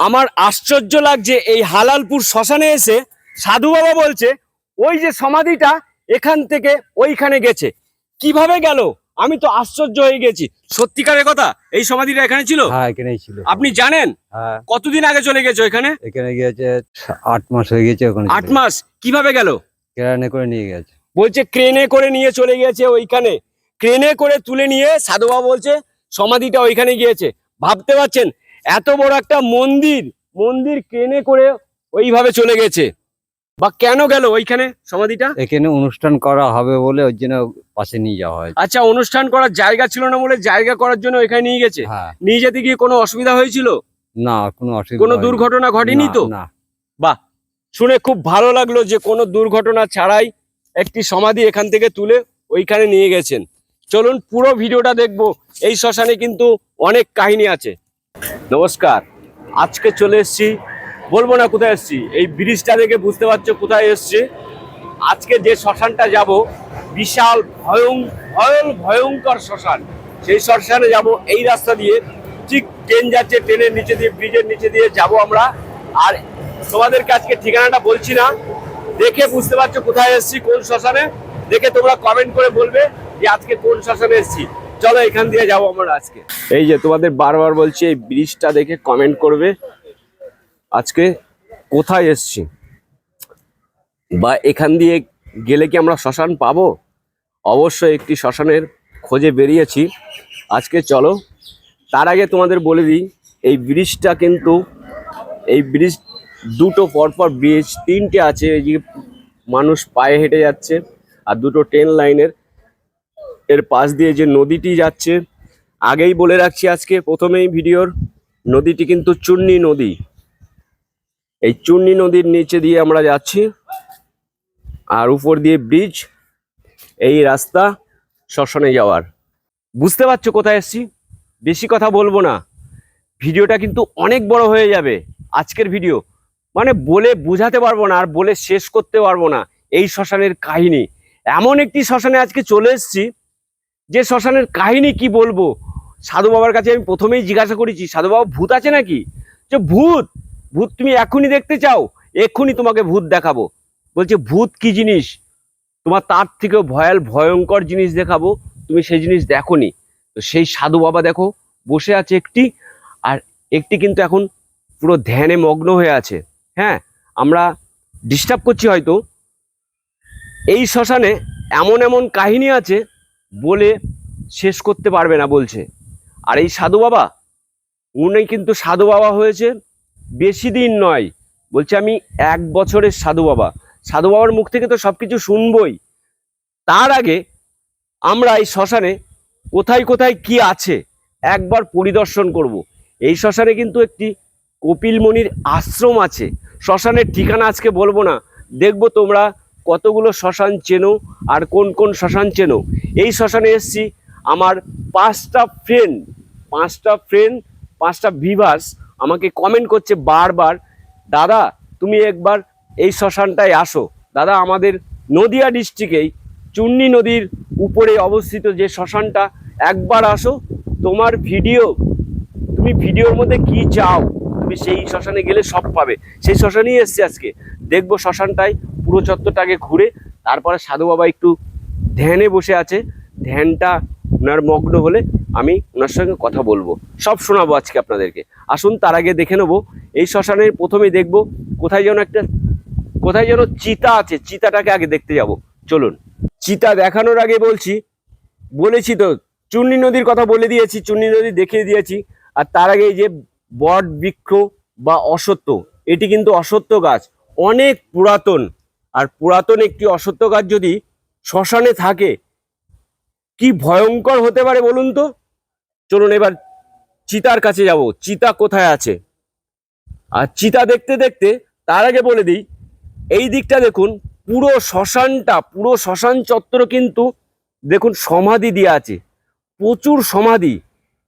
আমার আশ্চর্য লাগছে এই হালালপুর শ্মশানে এসে সাধু বাবা বলছে ওই যে সমাধিটা এখান থেকে ওইখানে গেছে। কীভাবে গেল? আমি তো আশ্চর্য হয়ে গেছি। সত্যিকারের কথা এই সমাধিটা এখানে ছিল? হ্যাঁ এখানেই ছিল। আপনি জানেন? হ্যাঁ। কতদিন আগে চলে গেছে ওইখানে? এখানে গিয়েছে আট মাস হয়ে গেছে ওখানে আট মাস কীভাবে গেল? ক্রেনে করে নিয়ে গেছে। বলছে ক্রেনে করে নিয়ে চলে গিয়েছে ওইখানে। ক্রেনে করে তুলে নিয়ে সাধু বাবা বলছে সমাধিটা ওইখানে গিয়েছে। ভাবতে পারছেন এত বড় একটা মন্দির মন্দির ক্রেনে করে ওইভাবে চলে গেছে। বা কেন গেল ওইখানে সমাধিটা? এখানে অনুষ্ঠান করা হবে বলে ওর জন্য পাশে নিয়ে যাওয়া হয় আচ্ছা অনুষ্ঠান করার জায়গা ছিল না বলে জায়গা করার জন্য ওইখানে নিয়ে গেছে? হ্যাঁ। নিয়ে যেতে গিয়ে কোনো অসুবিধা হয়েছিল? না কোনো অসুবিধা কোনো দুর্ঘটনা ঘটেনি তো? না। বাহ শুনে খুব ভালো লাগল যে কোনো দুর্ঘটনা ছাড়াই একটি সমাধি এখান থেকে তুলে ওইখানে নিয়ে গেছেন। চলুন পুরো ভিডিওটা দেখব। এই শ্মশানে কিন্তু অনেক কাহিনী আছে। নমস্কার। আজকে চলে এসছি, বলব না কোথায় এসছি, এই ব্রিজটা দেখে বুঝতে পারছ কোথায় এসেছি। আজকে যে শ্মশানটা যাব, বিশাল ভয়ং ভয়ল ভয়ঙ্কর শ্মশান। সেই শ্মশানে যাব এই রাস্তা দিয়ে, ঠিক ট্রেন যাচ্ছে, ট্রেনের নিচে দিয়ে, ব্রিজের নিচে দিয়ে যাব আমরা। আর তোমাদেরকে আজকে ঠিকানাটা বলছি না, দেখে বুঝতে পারছ কোথায় এসছি, কোন শ্মশানে। দেখে তোমরা কমেন্ট করে বলবে যে আজকে কোন শ্মশানে এসেছি। চলো এখান দিয়ে যাব আমরা আজকে। এই যে তোমাদের বারবার বলছি, এই ব্রিজটা দেখে কমেন্ট করবে। আজকে কোথায় এসছি? বা এখান দিয়ে গেলে কি আমরা শ্মশান পাবো? অবশ্যই একটি শ্মশানের খোঁজে বেরিয়েছি। আজকে চলো, তার আগে তোমাদের বলে দিই, এই ব্রিজটা কিন্তু, এই ব্রিজ দুটো পরপর ব্রিজ, তিনটে আছে, এই যে মানুষ পায়ে হেঁটে যাচ্ছে, আর দুটো ট্রেন লাইনের এর পাশ দিয়ে যে নদীটি যাচ্ছে, আগেই বলে রাখছি আজকে প্রথমেই ভিডিওর, নদীটি কিন্তু চুন্নি নদী। এই চুন্নি নদীর নিচে দিয়ে আমরা যাচ্ছি, আর উপর দিয়ে ব্রিজ, এই রাস্তা শ্মশানে যাওয়ার। বুঝতে পারছ কোথায় এসছি? বেশি কথা বলব না। ভিডিওটা কিন্তু অনেক বড় হয়ে যাবে আজকের ভিডিও। মানে বলে বোঝাতে পারব না আর বলে শেষ করতে পারব না এই শ্মশানের কাহিনী। এমন একটি শ্মশানে আজকে চলে এসেছি যে শ্মশানের কাহিনী কি বলব? সাধু বাবার কাছে আমি প্রথমেই জিজ্ঞাসা করেছি, সাধু বাবা ভূত আছে নাকি? যে ভূত ভূত তুমি এখনই দেখতে চাও? এক্ষুনি তোমাকে ভূত দেখাবো। বলছে, ভূত কি জিনিস? তোমার তার থেকেও ভয়াল, ভয়ঙ্কর জিনিস দেখাবো। তুমি সেই জিনিস দেখো নি তো সেই সাধু বাবা দেখো, বসে আছে একটি, আর একটি কিন্তু এখন পুরো ধ্যানে মগ্ন হয়ে আছে। হ্যাঁ আমরা ডিস্টার্ব করছি হয়তো। এই শ্মশানে এমন এমন কাহিনী আছে বলে শেষ করতে পারবে না বলছে। আর এই সাধু বাবা, উনি কিন্তু সাধু বাবা হয়েছে বেশি দিন নয়। বলছে আমি এক বছরের সাধু বাবা। সাধু বাবার মুখ থেকে তো সব কিছু শুনবই। তার আগে আমরা এই শ্মশানে কোথায় কোথায় কি আছে একবার পরিদর্শন করব। এই শ্মশানে কিন্তু একটি কপিলমণির আশ্রম আছে। শ্মশানের ঠিকানা আজকে বলব না। দেখব তোমরা কতগুলো শ্মশান চেনো আর কোন কোন শ্মশান চেনো? এই শ্মশানে এসছি আমার পাঁচটা ফ্রেন্ড পাঁচটা ফ্রেন্ড পাঁচটা ভিভার্স আমাকে কমেন্ট করছে বারবার, দাদা, তুমি একবার এই শ্মশানটায় আসো। দাদা, আমাদের নদিয়া ডিস্ট্রিক্টেই চুন্নি নদীর উপরে অবস্থিত যে শ্মশানটা, একবার আসো। তোমার ভিডিও তুমি ভিডিওর মধ্যে কি চাও? তুমি সেই শ্মশানে গেলে সব পাবে। সেই শ্মশানেই এসছে আজকে। দেখব শ্মশানটায় পুরো চত্বরটাকে ঘুরে, তারপরে সাধু বাবা একটু ধ্যানে বসে আছে। ধ্যানটা ওনার মগ্ন হলে আমি ওনার সঙ্গে কথা বলব। সব শোনাবো আজকে আপনাদেরকে। আসুন, তার আগে দেখে নেব। এই শ্মশানের প্রথমে দেখব কোথায় যেন একটা, কোথায় যেন চিতা আছে। চিতাটাকে আগে দেখতে যাব। চলুন। চিতা দেখানোর আগে বলছি, বলেছি তো, চুন্নি নদীর কথা বলে দিয়েছি, চুন্নি নদী দেখিয়ে দিয়েছি। আর তার আগে এই যে বট, বৃক্ষ বা অসত্য। এটি কিন্তু অসত্য গাছ, অনেক পুরাতন। আর পুরাতন একটি অসত্য গাছ যদি শ্মশানে থাকে, কি ভয়ঙ্কর হতে পারে বলুন তো? চলুন এবার চিতার কাছে যাব। চিতা কোথায় আছে? আর চিতা দেখতে দেখতে তার আগে বলে দিই, এই দিকটা দেখুন, পুরো শ্মশানটা, পুরো শ্মশান চত্বর কিন্তু দেখুন সমাধি দিয়ে আছে। প্রচুর সমাধি।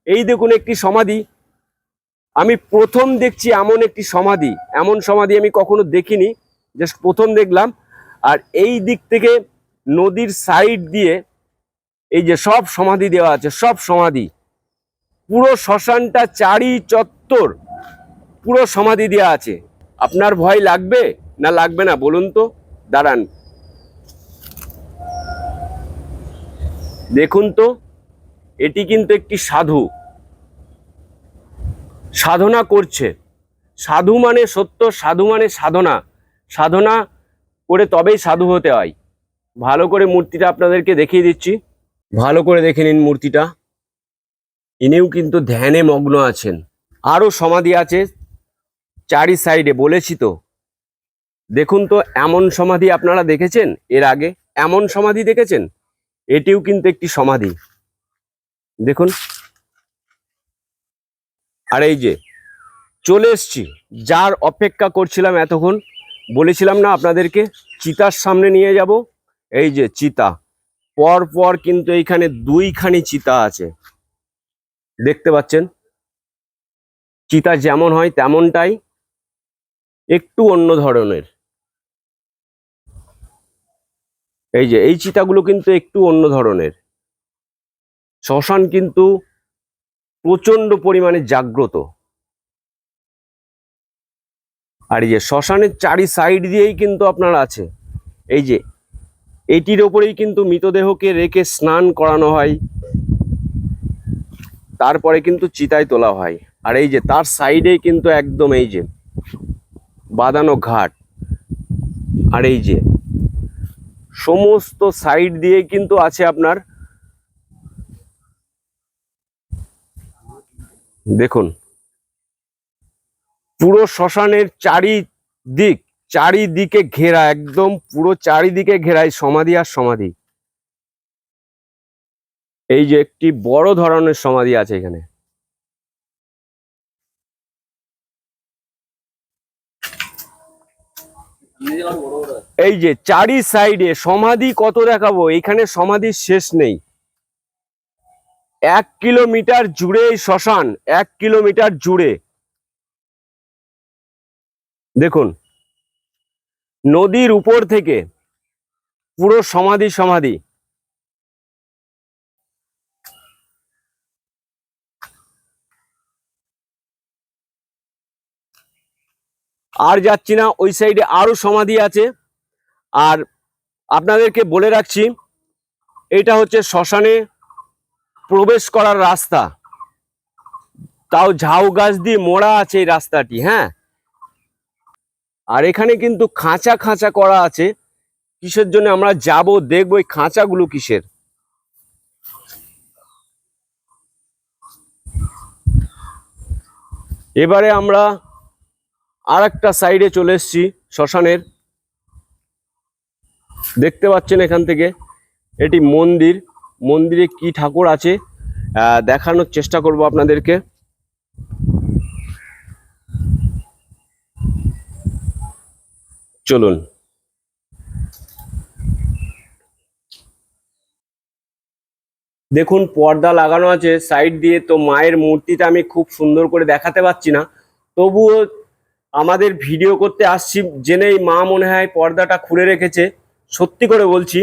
এই দেখুন একটি সমাধি আমি প্রথম দেখছি এমন একটি সমাধি। এমন সমাধি আমি কখনো দেখিনি, জাস্ট প্রথম দেখলাম। আর এই দিক থেকে নদীর সাইড দিয়ে এই যে সব সমাধি দেওয়া আছে, সব সমাধি। পুরো শ্মশানটা চারি চত্বর পুরো সমাধি দেওয়া আছে। আপনার ভয় লাগবে না লাগবে না, বলুন তো? দাঁড়ান। দেখুন তো, এটি কিন্তু একটি সাধু। সাধনা করছে। সাধু মানে সত্য, সাধু মানে সাধনা। সাধনা করে তবেই সাধু হতে হয়। ভালো করে মূর্তিটা আপনাদেরকে দেখিয়ে দিচ্ছি। ভালো করে দেখে নিন মূর্তিটা। ইনিও কিন্তু ধ্যানে মগ্ন আছেন। আরও সমাধি আছে চারি সাইডে, বলেছি তো। দেখুন তো, এমন সমাধি আপনারা দেখেছেন এর আগে? এমন সমাধি দেখেছেন? এটিও কিন্তু একটি সমাধি। দেখুন। আর এই যে, চলে এসছি। যার অপেক্ষা করছিলাম এতক্ষণ, বলেছিলাম না আপনাদেরকে, চিতার সামনে নিয়ে যাব। এই যে চিতা পর পর কিন্তু এইখানে দুইখানি চিতা আছে। দেখতে পাচ্ছেন? চিতা যেমন হয় তেমনটাই একটু অন্য ধরনের। এই যে, এই চিতাগুলো কিন্তু একটু অন্য ধরনের। শ্মশান কিন্তু প্রচণ্ড পরিমাণে জাগ্রত। আর এই যে শ্মশানের চারি সাইড দিয়েই কিন্তু আপনার আছে। এই যে এটির ওপরেই কিন্তু মৃতদেহকে রেখে স্নান করানো হয়। তারপরে কিন্তু চিতায় তোলা হয়। আর এই যে তার সাইডেই কিন্তু একদম এই যে বাঁধানো ঘাট। আর এই যে সমস্ত সাইড দিয়ে কিন্তু আছে আপনার দেখুন। পুরো শ্মশানের চারিদিক, চারিদিকে ঘেরা, একদম পুরো চারিদিকে ঘেরাই সমাধি আর সমাধি। এই যে একটি বড় ধরনের সমাধি আছে এখানে। এই যে চারি সাইডে সমাধি কত দেখাবো? এখানে সমাধির শেষ নেই। এক কিলোমিটার জুড়ে এই শ্মশান, এক কিলোমিটার জুড়ে। দেখুন, নদীর উপর থেকে পুরো সমাধি সমাধি। আর যাচ্ছি না, ওই সাইডে আরও সমাধি আছে। আর আপনাদেরকে বলে রাখছি, এটা হচ্ছে শ্মশানে প্রবেশ করার রাস্তা। তাও ঝাউ গাছ দিয়ে মোড়া আছে এই রাস্তাটি হ্যাঁ? আর এখানে কিন্তু খাঁচা খাঁচা করা আছে। কিসের জন্য আমরা যাব, দেখব এই খাঁচাগুলো কিসের? এবারে আমরা আর একটা সাইডে চলে এসেছি, শ্মশানের। দেখতে পাচ্ছেন এখান থেকে, এটি মন্দির। মন্দিরে কি ঠাকুর আছে দেখানোর চেষ্টা করব আপনাদেরকে। চলুন। দেখুন, পর্দা লাগানো আছে সাইড দিয়ে। তো মায়ের মূর্তিটা আমি খুব সুন্দর করে দেখাতে পাচ্ছি না। তবুও আমাদের ভিডিও করতে আসছি, জেনেই মা মনে হয় পর্দাটা খুলে রেখেছে। সত্যি করে বলছি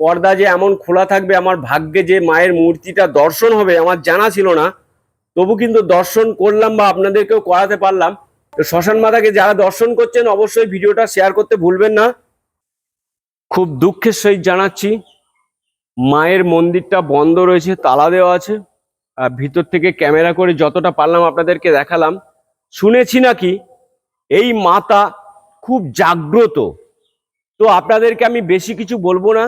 পর্দা যে এমন খোলা থাকবে, আমার ভাগ্যে যে মায়ের মূর্তিটা দর্শন হবে, আমার জানা ছিল না। তবু কিন্তু দর্শন করলাম বা আপনাদেরকেও করাতে পারলাম। তো শ্মশান মাতাকে যারা দর্শন করছেন, অবশ্যই ভিডিওটা শেয়ার করতে ভুলবেন না। খুব দুঃখের সহিত জানাচ্ছি, মায়ের মন্দিরটা বন্ধ রয়েছে, তালা দেওয়া আছে। আর ভিতর থেকে ক্যামেরা করে যতটা পারলাম আপনাদেরকে দেখালাম। শুনেছি নাকি, এই মাতা খুব জাগ্রত। তো আপনাদেরকে আমি বেশি কিছু বলব না।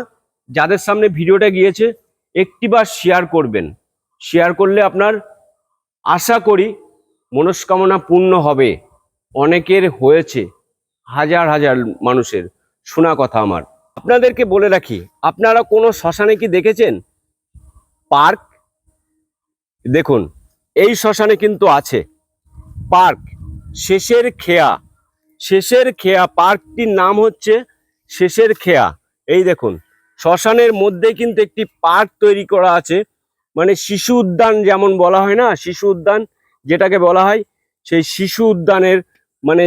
যাদের সামনে ভিডিওটা গিয়েছে, একটিবার শেয়ার করবেন। শেয়ার করলে আপনার আশা করি মনস্কামনা পূর্ণ হবে। অনেকের হয়েছে, হাজার হাজার মানুষের। শোনা কথা আমার। আপনাদেরকে বলে রাখি, আপনারা কোনো শ্মশানে কি দেখেছেন? পার্ক? দেখুন, এই শ্মশানে কিন্তু আছে। পার্ক, শেষের খেয়া। শেষের খেয়া, পার্কটির নাম হচ্ছে শেষের খেয়া। এই দেখুন শ্মশানের মধ্যে কিন্তু একটি পার্ক তৈরি করা আছে। মানে শিশু উদ্যান যেমন বলা হয় না, শিশু উদ্যান যেটাকে বলা হয়, সেই শিশু উদ্যানের মানে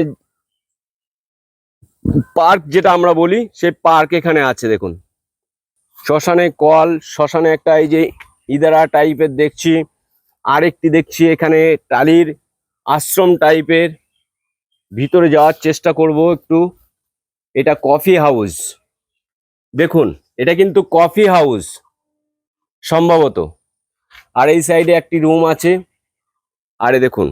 পার্ক যেটা আমরা বলি সেই পার্ক এখানে আছে দেখুন। শ্মশানে কল, শ্মশানে একটা এই যে ইদারা টাইপের দেখছি, আরেকটি দেখছি এখানে টালির আশ্রম টাইপের। ভিতরে যাওয়ার চেষ্টা করব একটু। এটা কফি হাউস। দেখুন এটা কিন্তু কফি হাউস সম্ভবত। আর এই সাইডে একটি রুম আছে। আরে দেখুন,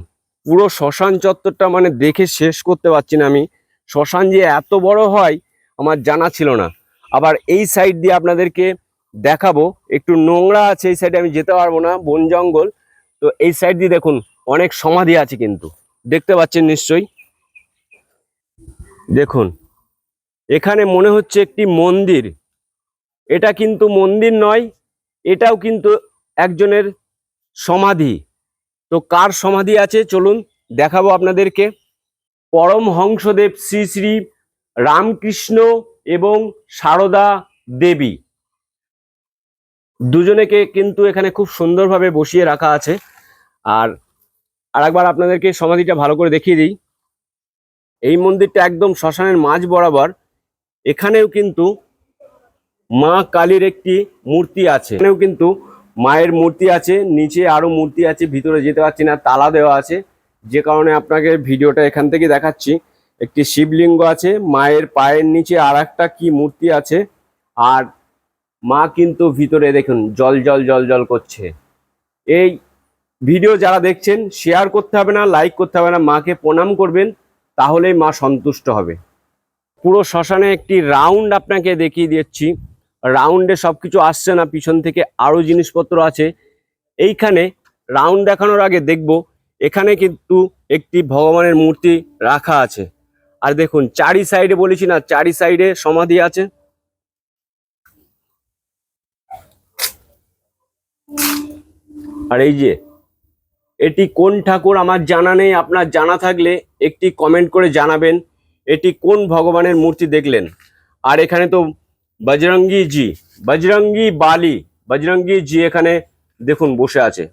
পুরো শ্মশান চত্বরটা মানে দেখে শেষ করতে পারছি না আমি। শ্মশান যে এত বড় হয়, আমার জানা ছিল না। আবার এই সাইড দিয়ে আপনাদেরকে দেখাবো, একটু নোংরা আছে এই সাইডে আমি যেতে পারব না, বন জঙ্গল। তো এই সাইড দিয়ে দেখুন, অনেক সমাধি আছে কিন্তু। দেখতে পাচ্ছেন নিশ্চয়ই? দেখুন, এখানে মনে হচ্ছে একটি মন্দির। এটা কিন্তু মন্দির নয়, এটাও কিন্তু একজনের সমাধি। তো কার সমাধি আছে? চলুন দেখাবো আপনাদেরকে। পরমহংসদেব শ্রী শ্রী রামকৃষ্ণ এবং সারদা দেবী। দুজনেকে কিন্তু এখানে খুব সুন্দরভাবে বসিয়ে রাখা আছে। আর আরেকবার আপনাদেরকে সমাধিটা ভালো করে দেখিয়ে দিই। এই মন্দিরটা একদম শ্মশানের মাঝ বরাবর। এখানেও কিন্তু মা কালীর একটি মূর্তি আছে। এখানেও কিন্তু মায়ের মূর্তি আছে, নিচে আরও মূর্তি আছে, ভিতরে যেতে পারছি না, তালা দেওয়া আছে। যে কারণে আপনাকে ভিডিওটা এখান থেকে দেখাচ্ছি। একটি শিবলিঙ্গ আছে, মায়ের পায়ের নিচে আর একটা কি মূর্তি আছে। আর মা কিন্তু ভিতরে দেখুন, জল জল জল জল করছে। এই ভিডিও যারা দেখছেন শেয়ার করতে হবে না লাইক করতে হবে না, মাকে প্রণাম করবেন, তাহলেই মা সন্তুষ্ট হবে। পুরো শ্মশানে একটি রাউন্ড আপনাকে দেখিয়ে দিচ্ছি। রাউন্ডে সব কিছু আসছে না, পিছন থেকে আরও জিনিসপত্র আছে। এইখানে রাউন্ড দেখানোর আগে দেখব, এখানে কিন্তু একটি ভগবানের মূর্তি রাখা আছে। আর দেখুন, চারি সাইডে বলেছি না, চারি সাইডে সমাধি আছে। আর এই যে, এটি কোন ঠাকুর আমার জানা নেই, আপনার জানা থাকলে একটি কমেন্ট করে জানাবেন, এটি কোন ভগবানের মূর্তি দেখলেন। আর এখানে তো বজরঙ্গি জি, বজরঙ্গি বালি, বজরঙ্গি জি এখানে দেখুন বসে আছে।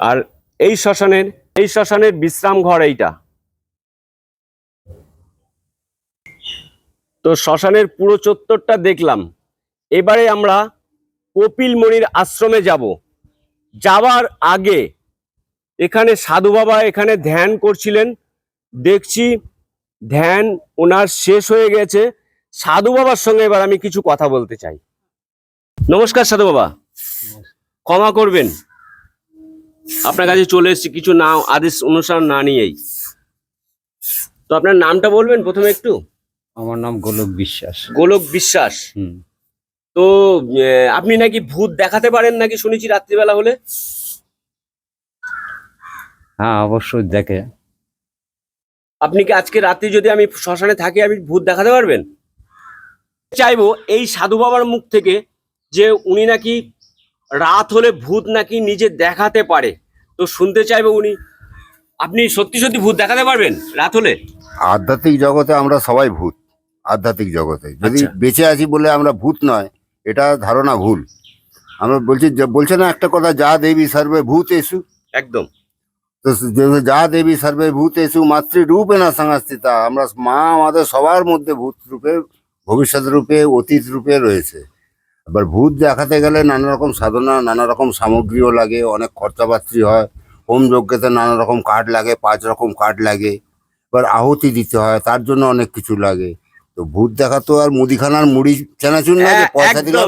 আর এই শ্মশানের এই শ্মশানের বিশ্রাম ঘর এইটা। তো শ্মশানের পুরো চত্বরটা দেখলাম। এবারে আমরা কপিল মণির আশ্রমে যাব। যাওয়ার আগে এখানে সাধু বাবা এখানে ধ্যান করছিলেন। দেখছি ধ্যান ওনার শেষ হয়ে গেছে। সাধু বাবার সঙ্গে এবার আমি কিছু কথা বলতে চাই। নমস্কার সাধু বাবা। ক্ষমা করবেন। আপনার কাছে চলে এসেছি কিছু না আদেশ অনুসরণ না নিয়েই। তো আপনার নামটা বলবেন প্রথমে একটু? আমার নাম গোলক বিশ্বাস। গোলক বিশ্বাস। হুম। তো আপনি নাকি ভূত দেখাতে পারেন নাকি শুনেছি রাত্রিবেলা হলে? হ্যাঁ অবশ্যই দেখে। আপনি কি আজকে রাত্রি যদি আমি শ্মশানে থাকি আমি ভূত দেখাতে পারবেন? চাইব এই সাধু বাবার মুখ থেকে যে উনি নাকি রাত হলে ভূত নাকি নিজে দেখাতে পারে তো শুনতে চাইব উনি। আপনি সত্যি সত্যি ভূত দেখাতে পারবেন রাত হলে? আধ্যাত্মিক জগতে আমরা সবাই ভূত আধ্যাত্মিক জগতে। যদি আচ্ছা। বেঁচে আছি বলে আমরা ভূত নয় এটা ধারণা ভুল। আমরা বলছি যে- বলছে না একটা কথা যা দেবী সর্বে ভূত এসু একদম। যে যা দেবী সর্বে ভূত এসু মাতৃরূপে না সংস্থিতা আমরা মা আমাদের সবার মধ্যে ভূত রূপে ভবিষ্যৎ রূপে অতীত রূপে রয়েছে। এবার ভূত দেখাতে গেলে নানা রকম সাধনা নানা রকম সামগ্রীও লাগে অনেক খরচাপাত্রী হয়। হোম যজ্ঞতে নানা রকম কাঠ লাগে পাঁচ রকম কাঠ লাগে। এবার আহুতি দিতে হয় তার জন্য অনেক কিছু লাগে। তো ভূত দেখা তো আর মুদিখানার মুড়ি চানাচুর না যে পয়সা দিলাম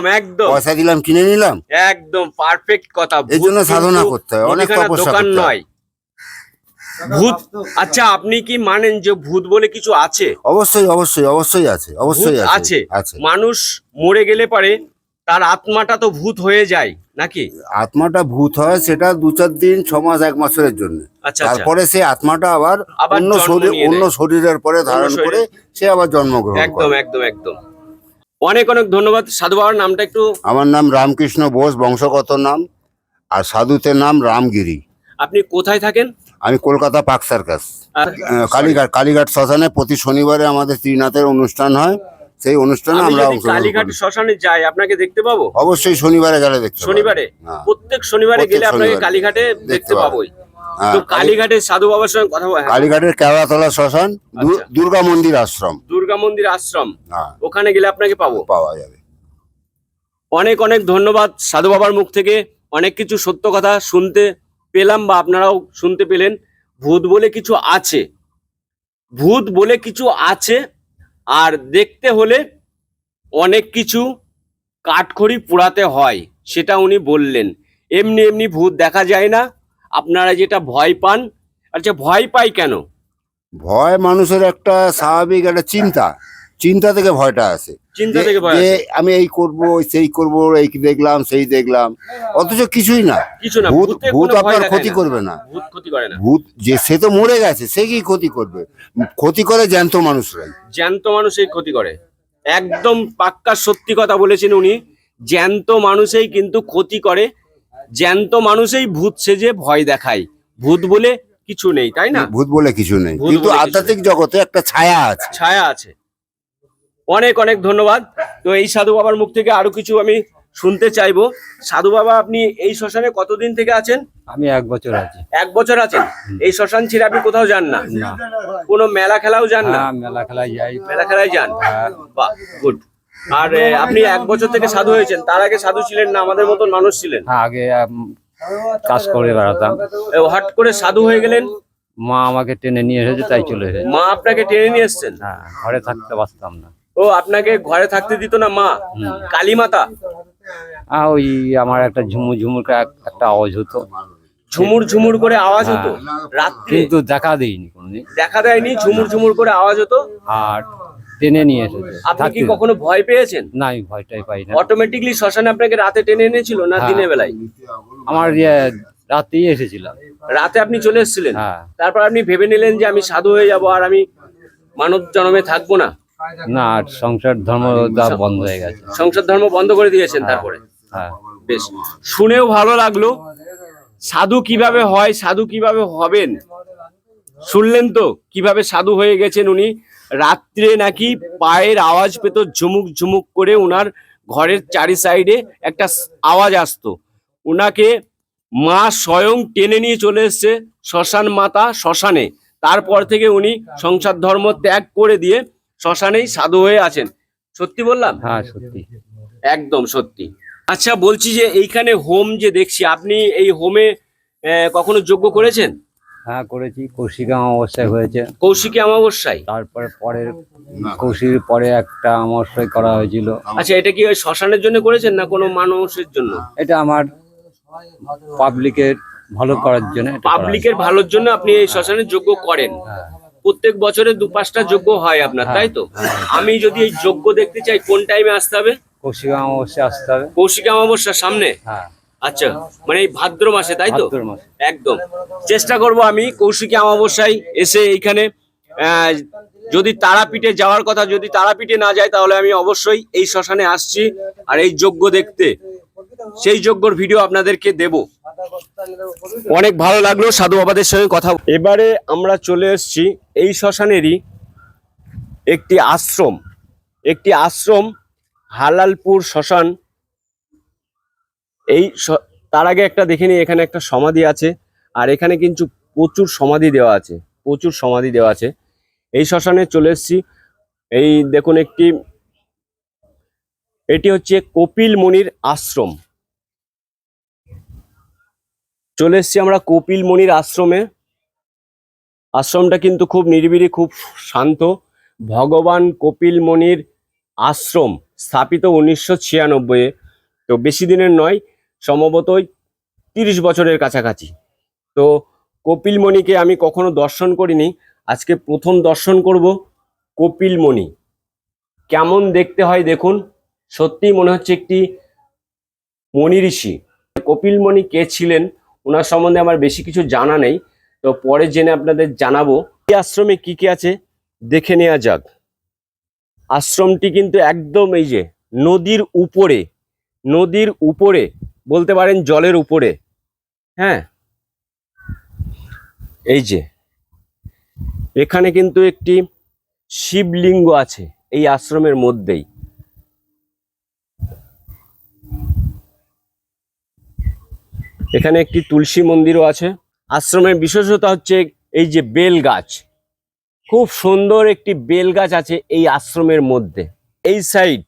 পয়সা দিলাম কিনে নিলাম। একদম পারফেক্ট কথা এর জন্য সাধনা করতে হয় অনেক তপস্যা করতে হয়। ভূত? আচ্ছা আপনি কি মানেন যে ভূত বলে কিছু আছে? অবশ্যই অবশ্যই অবশ্যই আছে অবশ্যই আছে মানুষ মরে গেলে পারে তার আত্মাটা তো ভূত হয়ে যায় নাকি? আত্মাটা ভূত হয় সেটা দু চার দিন ছ মাস এক মাসের জন্য। আচ্ছা আচ্ছা। তারপরে সে আত্মাটা আবার অন্য শরীর অন্য শরীরের পরে ধারণ করে সে আবার জন্মগ্রহণ একদম করে। একদম একদম। অনেক অনেক ধন্যবাদ। সাধু বাবার নামটা একটু আমার নাম রামকৃষ্ণ বোস বংশগত নাম। আর সাধুতের নাম রামগিরি। আপনি কোথায় থাকেন? আমি কলকাতা পাক সার্কাস। কালীঘাট কালীঘাট শ্মশানে প্রতি শনিবারে আমাদের ত্রিনাথের অনুষ্ঠান হয়। সেই অনুষ্ঠানে আমরা কালীঘাট শ্মশানে যাই আপনাকে দেখতে পাবো? অবশ্যই শনিবারে গেলে দেখতে শনিবারে? হ্যাঁ। প্রত্যেক শনিবারে গেলে আপনাকে কালীঘাটে দেখতে পাবোই। হ্যাঁ, তো কালীঘাটের সাধু বাবার সঙ্গে কথা বল হ্যাঁ, কালীঘাটের কেওড়াতলা শ্মশান আচ্ছা। দুর্গা মন্দির আশ্রম। দুর্গা মন্দির আশ্রম। ওখানে গেলে আপনাকে পাবো। পাওয়া যাবে। অনেক অনেক ধন্যবাদ সাধু বাবার মুখ থেকে। অনেক কিছু সত্য কথা শুনতে পেলাম বা আপনারাও শুনতে পেলেন, ভূত বলে কিছু আছে। ভূত বলে কিছু আছে, আর দেখতে হলে অনেক কিছু কাঠখড়ি পোড়াতে হয়, সেটা উনি বললেন। এমনি এমনি ভূত দেখা যায় না, আপনারা যেটা ভয় পান আচ্ছা ভয় পাই কেন? ভয় মানুষের একটা স্বাভাবিক একটা চিন্তা চিন্তা থেকে ভয়টা আসে। চিন্তা থেকে যে আমি এই করব সেই করব এই দেখলাম সেই দেখলাম। অথচ কিছুই না। কিছু না ভূত ভূত আপনার ক্ষতি করবে না। ভূত ক্ষতি করে না। ভূত যে সে তো মরে গেছে সে কি ক্ষতি করবে? ক্ষতি করে জ্যান্ত মানুষরাই। জ্যান্ত মানুষই ক্ষতি করে। একদম পাক্কা সত্যি কথা বলেছেন উনি। জ্যান্ত মানুষেই কিন্তু ক্ষতি করে। জ্যান্ত মানুষেই ভূত সেজে ভয় দেখায়। ভূত বলে কিছু নেই তাই না? ভূত বলে কিছু নেই। কিন্তু আধ্যাত্মিক জগতে একটা ছায়া আছে। ছায়া আছে। অনেক অনেক ধন্যবাদ। তো এই সাধু বাবার মুখ থেকে আরও কিছু আমি শুনতে চাইব। সাধু বাবা আপনি এই শ্মশানে কতদিন থেকে আছেন? আমি এক বছর আছি। এক বছর আছেন? এই শ্মশান ছেড়ে আপনি কোথাও যান না? কোনো মেলা খেলাও যান না? হ্যাঁ মেলা খেলায় যাই। মেলা খেলায় যান? বাহ গুড আর আপনি এক বছর থেকে সাধু হয়েছেন। তার আগে সাধু ছিলেন না? আমাদের মতন মানুষ ছিলেন? হ্যাঁ আগে কাজ করে বেড়াতাম। হঠাৎ করে সাধু হয়ে গেলেন? মা আমাকে টেনে নিয়ে এসেছে তাই চলে এসেছে। মা আপনাকে টেনে নিয়ে এসছেন? হ্যাঁ ঘরে থাকতে পারতাম না। ও আপনাকে ঘরে থাকতে দিত না মা। কালী মাতা ওই আমার একটা ঝুমুর ঝুমুর করে এক- একটা আওয়াজ হতো। ঝুমুর ঝুমুর করে আওয়াজ হতো? রাত্রে? কিন্তু দেখা দেয়নি কোনোদিন। দেখা দেয়নি? ঝুমুর ঝুমুর করে আওয়াজ হতো? আর টেনে নিয়ে এসেছে। আপনি কি থাকতে- কখনো ভয় পেয়েছেন? না আমি ভয়টাই পাই না। অটোমেটিকলি শ্মশানে আপনাকে রাতে টেনে এনেছিল না হ্যাঁ। দিনের বেলায়? আমার ইয়ে, রাতেই এসেছিলাম। রাতে আপনি চলে এসেছিলেন? হ্যাঁ। তারপর আপনি ভেবে নিলেন যে আমি সাধু হয়ে যাব আর আমি মানব জন্মে থাকব না? না আর সংসার ধর্ম বন্ধ হয়ে গেছে। সংসার ধর্ম বন্ধ করে দিয়েছেন তারপরে? হ্যাঁ। বেশ। শুনেও ভালো লাগল। সাধু কীভাবে হয় সাধু কীভাবে হবেন? শুনলেন তো কীভাবে সাধু হয়ে গেছেন উনি? রাত্রে নাকি পায়ের আওয়াজ পেত ঝুমুক ঝুমুক করে উনার ঘরের চারি সাইডে একটা আওয়াজ আসতো। উনাকে মা স্বয়ং টেনে নিয়ে চলে এসছে শ্মশান মাতা শ্মশানে। তারপর থেকে উনি সংসার ধর্ম ত্যাগ করে দিয়ে শ্মশানেই সাধু হয়ে আছেন। সত্যি বললাম? হ্যাঁ সত্যি। একদম সত্যি। আচ্ছা বলছি যে এইখানে হোম যে দেখছি আপনি এই হোমে কখনো যোগ্য করেছেন? হ্যাঁ করেছি। কৌশিকা অমাবস্যায় হয়েছে। কৌশিকী অমাবস্যায়? তারপরে পরের কৌশির পরে একটা অমাবস্যায় করা হয়েছিল। আচ্ছা এটা কি ওই শ্মশানের জন্য করেছেন না কোনো মানুষের জন্য? এটা আমার পাবলিকের ভালো করার জন্য। পাবলিকের ভালোর জন্য আপনি এই শ্মশানের যোগ্য করেন। হ্যাঁ। প্রত্যেক বছরে দু পাঁচটা যোগ্য হয় আপনার তাই তো? আমি যদি এই যোগ্য দেখতে চাই কোন টাইমে আসতে হবে? কৌশিকা অমাবস্যায় আসতে হবে। কৌশিকী অমাবস্যার সামনে? হ্যাঁ। আচ্ছা মানে এই ভাদ্র মাসে তাই তো? একদম। চেষ্টা করব আমি কৌশিকী অমাবস্যায় এসে এইখানে আহ, যদি তারাপীঠে যাওয়ার কথা যদি তারাপীঠে না যায় তাহলে আমি অবশ্যই এই শ্মশানে আসছি আর এই যজ্ঞ দেখতে। সেই যজ্ঞর ভিডিও আপনাদেরকে দেব। অনেক ভালো লাগল সাধু বাবাদের সঙ্গে কথা এবারে আমরা চলে এসছি এই শ্মশানেরই একটি আশ্রম একটি আশ্রম হালালপুর শ্মশান। এই তার আগে একটা দেখে নিই, এখানে একটা সমাধি আছে আর এখানে কিন্তু প্রচুর সমাধি দেওয়া আছে, প্রচুর সমাধি দেওয়া আছে। এই শ্মশানে চলে এসেছি। এই দেখুন একটি, এটি হচ্ছে কপিল মুনির আশ্রম। চলে এসেছি আমরা কপিল মুনির আশ্রমে। আশ্রমটা কিন্তু খুব নিরিবিলি, খুব শান্ত। ভগবান কপিল মুনির আশ্রম স্থাপিত উনিশশো ছিয়ানব্বই তো বেশি দিনের নয় সম্ভবত ওই তিরিশ বছরের কাছাকাছি। তো কপিলমণিকে আমি কখনো দর্শন করিনি, আজকে প্রথম দর্শন করব কপিলমণি কেমন দেখতে হয় দেখুন সত্যি মনে হচ্ছে একটি মণি ঋষি। কপিলমণি কে ছিলেন? ওনার সম্বন্ধে আমার বেশি কিছু জানা নেই, তো পরে জেনে আপনাদের জানাব। এই আশ্রমে কি কি আছে, দেখে নেওয়া যাক। আশ্রমটি কিন্তু একদম এই যে, নদীর উপরে নদীর উপরে, বলতে পারেন জলের উপরে। হ্যাঁ? এই যে, এখানে কিন্তু একটি শিবলিঙ্গ আছে, এই আশ্রমের মধ্যেই। এখানে একটি তুলসী মন্দিরও আছে। আশ্রমের বিশেষতা হচ্ছে এই যে বেল গাছ। খুব সুন্দর একটি বেল গাছ আছে এই আশ্রমের মধ্যে। এই সাইড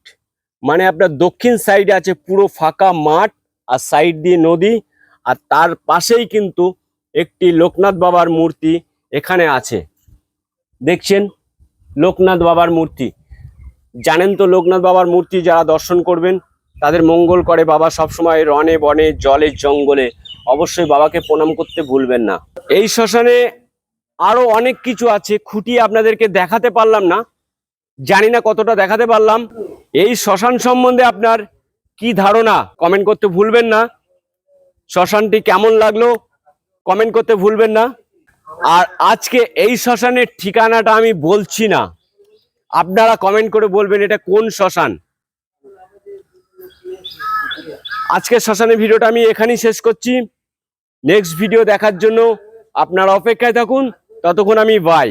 মানে আপনার দক্ষিণ সাইডে আছে পুরো ফাঁকা মাঠ আর সাইড দিয়ে নদী। আর তার পাশেই কিন্তু একটি লোকনাথ বাবার মূর্তি এখানে আছে। দেখছেন? লোকনাথ বাবার মূর্তি। জানেন তো লোকনাথ বাবার মূর্তি যারা দর্শন করবেন তাদের মঙ্গল করে বাবা সবসময় রনে বনে জলে জঙ্গলে। অবশ্যই বাবাকে প্রণাম করতে ভুলবেন না। এই শ্মশানে আরও অনেক কিছু আছে, খুঁটি আপনাদেরকে দেখাতে পারলাম না। জানি না কতটা দেখাতে পারলাম। এই শ্মশান সম্বন্ধে আপনার কি ধারণা কমেন্ট করতে ভুলবেন না। শ্মশানটি কেমন লাগল কমেন্ট করতে ভুলবেন না। আর আজকে এই শ্মশানের ঠিকানাটা আমি বলছি না। আপনারা কমেন্ট করে বলবেন এটা কোন শ্মশান। আজকের শ্মশানের ভিডিওটা আমি এখানেই শেষ করছি। নেক্সট ভিডিও দেখার জন্য আপনারা অপেক্ষায় থাকুন। ততক্ষণ আমি বাই